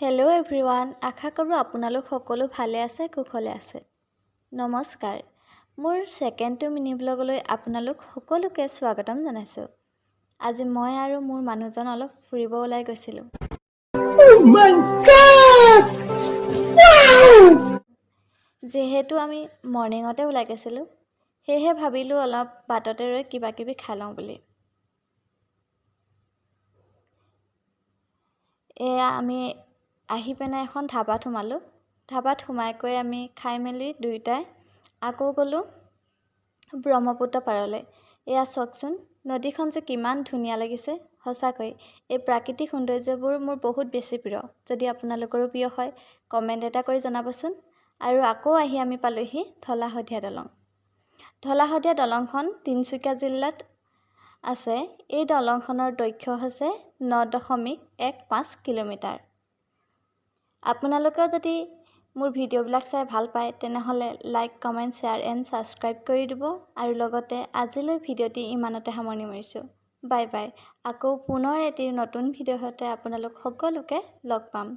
Hello everyone আশা কৰোঁ আপোনালোক সকলো ভালে আছে কুশলে আছে। নমস্কাৰ। মোৰ ছেকেণ্ড টু মিনি ব্লগলৈ আপোনালোক সকলোকে স্বাগতম জনাইছোঁ। আজি মই আৰু মোৰ মানুহজন অলপ ফুৰিব ওলাই গৈছিলোঁ। Oh! যিহেতু আমি মৰ্ণিঙতে ওলাই গৈছিলোঁ সেয়েহে ভাবিলোঁ অলপ বাটতে ৰৈ কিবা কিবি খাই লওঁ বুলি। এয়া আমি আহি পিনে এখন ধাবাত সোমালোঁ ধাবাত সোমাই আমি খাই মেলি দুয়োটাই আকৌ গ'লোঁ ব্ৰহ্মপুত্ৰ পাৰলৈ। এয়া চাওকচোন নদীখন যে কিমান ধুনীয়া লাগিছে সঁচাকৈ। এই প্ৰাকৃতিক সৌন্দৰ্যবোৰ মোৰ বহুত বেছি প্ৰিয় যদি আপোনালোকৰো প্ৰিয় হয় কমেণ্ট এটা কৰি জনাবচোন। আৰু আকৌ আহি আমি পালোঁহি ধলা শদিয়া দলং। ধলা শদিয়া দলংখন তিনিচুকীয়া জিলাত আছে। এই দলংখনৰ দৈৰ্ঘ্য হৈছে ন দশমিক এক পাঁচ কিলোমিটাৰ। আপোনালোকেও যদি মোৰ ভিডিঅ'বিলাক চাই ভাল পায় তেনেহ'লে like comment share and subscribe কৰি দিব। আৰু লগতে আজিলৈ ভিডিঅ'টি ইমানতে সামৰণি মাৰিছোঁ। বাই বাই আকৌ পুনৰ এটি নতুন ভিডিঅ'ৰ সৈতে আপোনালোক সকলোকে লগ পাম।